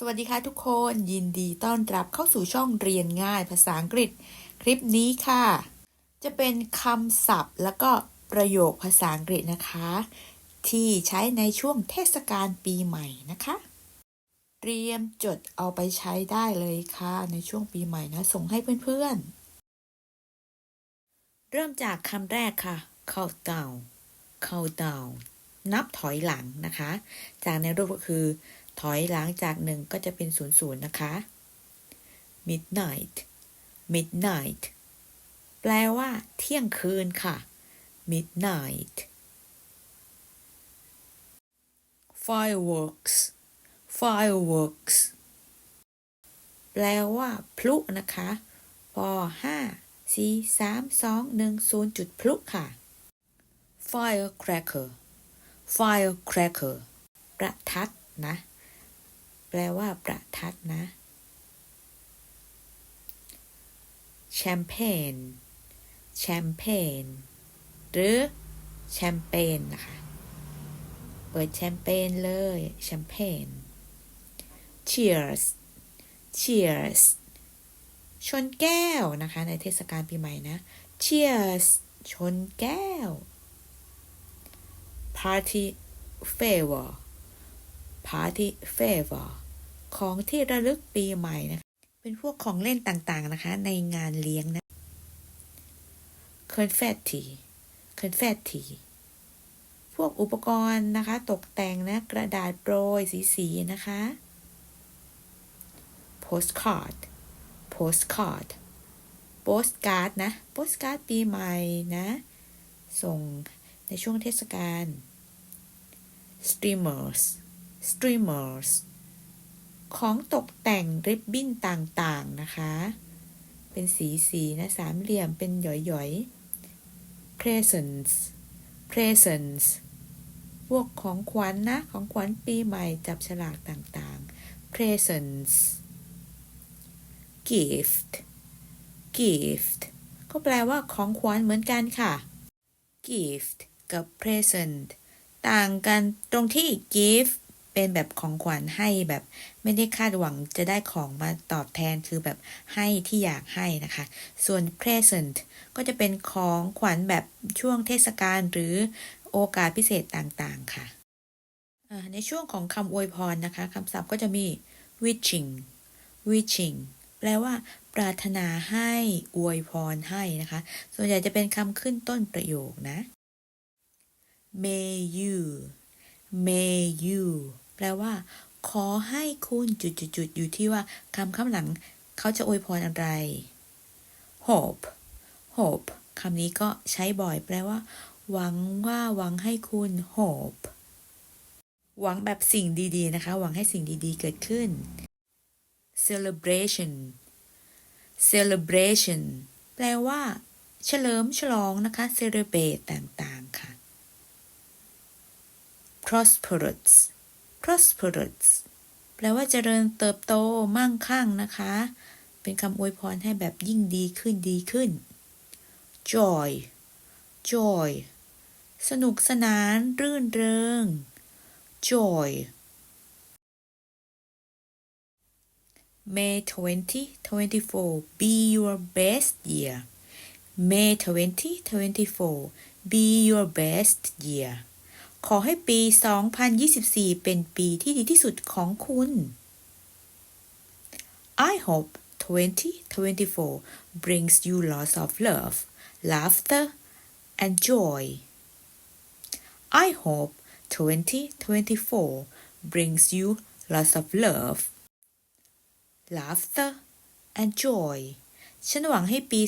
สวัสดีค่ะทุกคนยินดีต้อนรับเข้าสู่ช่องเรียนง่ายภาษาอังกฤษ คลิปนี้ค่ะ จะเป็นคำศัพท์แล้วก็ประโยคภาษาอังกฤษนะคะ ที่ใช้ในช่วงเทศกาลปีใหม่นะคะ เตรียมจดเอาไปใช้ได้เลยค่ะ ในช่วงปีใหม่นะ ส่งให้เพื่อนๆ เริ่มจากคำแรกค่ะ countdown countdown นับถอยหลังนะคะ จากในรูปก็คือ ถอยหลังจากหนึ่งก็จะเป็นศูนย์ศูนย์นะคะ midnight midnight แปลว่า เที่ยงคืนค่ะ midnight fireworks fireworks แปลว่า พลุนะคะปห้าสี่สามสองหนึ่งศูนย์จุดพลุค่ะ firecracker firecracker ประทัดนะแป ลว่าประทัดนะ champagne champagne หรือแชมเปญนะคะ เปิดแชมเปญเลย แชมเปญ cheers cheers ชนแก้วนะคะ ในเทศกาลปีใหม่นะ cheers ชนแก้ว party favor party favor ของที่ระลึกปีใหม่นะคะ เป็นพวกของเล่นต่างๆนะคะ ในงานเลี้ยงนะ confetti confetti พวกอุปกรณ์นะคะ ตกแต่งนะกระดาษโปรยสีๆนะคะ postcard postcard postcard นะ postcard ปีใหม่นะ ส่งในช่วงเทศกาล streamers streamers ของตกแต่งริบบิ้นต่างๆนะคะ เป็นสีสีนะสามเหลี่ยมเป็นหย่อยๆ presents presents พวกของขวัญนนะ ของขวัญปีใหม่จับฉลากต่างๆ presents gift gift ก็แปลว่าของขวัญเหมือนกันค่ะ gift กับ present ต่างกันตรงที่ gift เป็นแบบของขวัญให้แบบไม่ได้คาดหวังจะได้ของมาตอบแทนคือแบบให้ที่อยากให้นะคะ ส่วน present ก็จะเป็นของขวัญแบบช่วงเทศกาลหรือโอกาสพิเศษต่างๆค่ะ ในช่วงของคำอวยพรนะคะคำศัพท์ก็จะมี wishing wishing แปลว่า ปรารถนาให้อวยพรให้นะคะ ส่วนใหญ่จะเป็นคำขึ้นต้นประโยคนะ may you may you แปลว่า ขอให้คุณจุดๆๆอยู่ที่ว่าคำข้างหลัง เขาจะอวยพรอะไร hope hope คำนี้ก็ใช้บ่อยแปลว่า หวังว่าหวังให้คุณ hope หวังแบบสิ่งดีๆนะคะ หวังให้สิ่งดีๆเกิดขึ้น celebration celebration แปลว่า เฉลิมฉลองนะคะ celebrate ต่างๆค่ะ prosperous prosperous แปลว่าเจริญเติบโตมั่งคั่งนะคะ เป็นคำอวยพรให้แบบยิ่งดีขึ้นดีขึ้น joy joy สนุกสนาน รื่นเริง joy May 2024 be your best year May 2024 be your best year ขอให้ปี 2024 เป็นปีที่ดีที่สุดของคุณ I hope 2024 brings you lots of love laughter and joy I hope 2024 brings you lots of love laughter and joy ฉันหวังให้ปี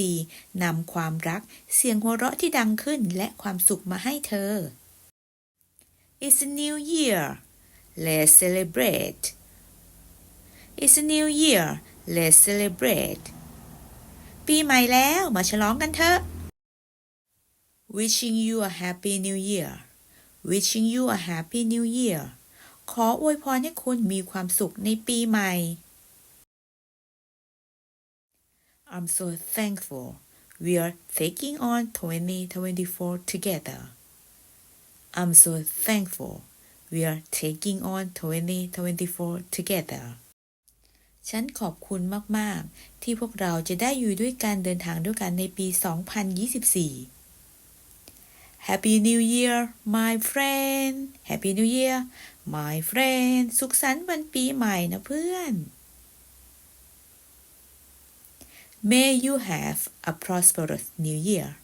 2024 นำความรัก เสียงหัวเราะที่ดังขึ้นและความสุขมาให้เธอ It's a new year let's celebrate It's a new year let's celebrate ปีใหม่แล้วมาฉลองกันเถอะ Wishing you a happy new year Wishing you a happy new year ขออวยพรให้คุณมีความสุขในปีใหม่ I'm so thankful we are taking on 2024 together I'm so thankful we are taking on 2024 together ฉันขอบคุณมาก ๆ ที่พวกเราจะได้อยู่ด้วยกันเดินทางด้วยกันในปี 2024 Happy New Year my friend Happy New Year my friend สุขสันต์วันปีใหม่นะเพื่อน May you have a prosperous new year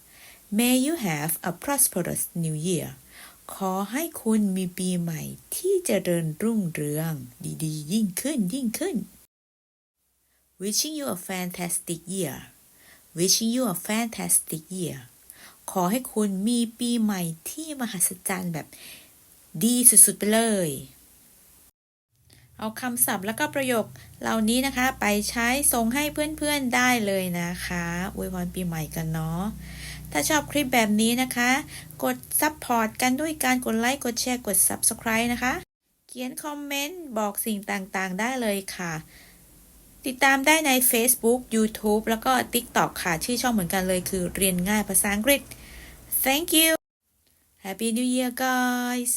May you have a prosperous new year ขอให้คุณมีปีใหม่ที่จเจริญรุ่งเรือง ดีๆ ยิ่งขึ้นยิ่งขึ้น Wishing you a fantastic year Wishing you a fantastic year ขอให้คุณมีปีใหม่ที่มหัศจรรย์แบบดีสุดๆไปเลย เอาคำศัพท์แล้วก็ประโยคเหล่านี้นะคะ ไปใช้ส่งให้เพื่อนๆได้เลยนะคะอวยพรปีใหม่กันเนาะถ้าชอบคลิปแบบนี้นะคะ กดซับพอร์ตกันด้วยการกดไลค์กดแชร์กด Subscribe นะคะ เขียนคอมเมนต์บอกสิ่งต่างๆ ได้เลยค่ะ ติดตามได้ใน Facebook YouTube แล้วก็ TikTok ค่ะ ชื่อช่องเหมือนกันเลยคือเรียนง่ายภาษาอังกฤษ Thank you Happy New Year guys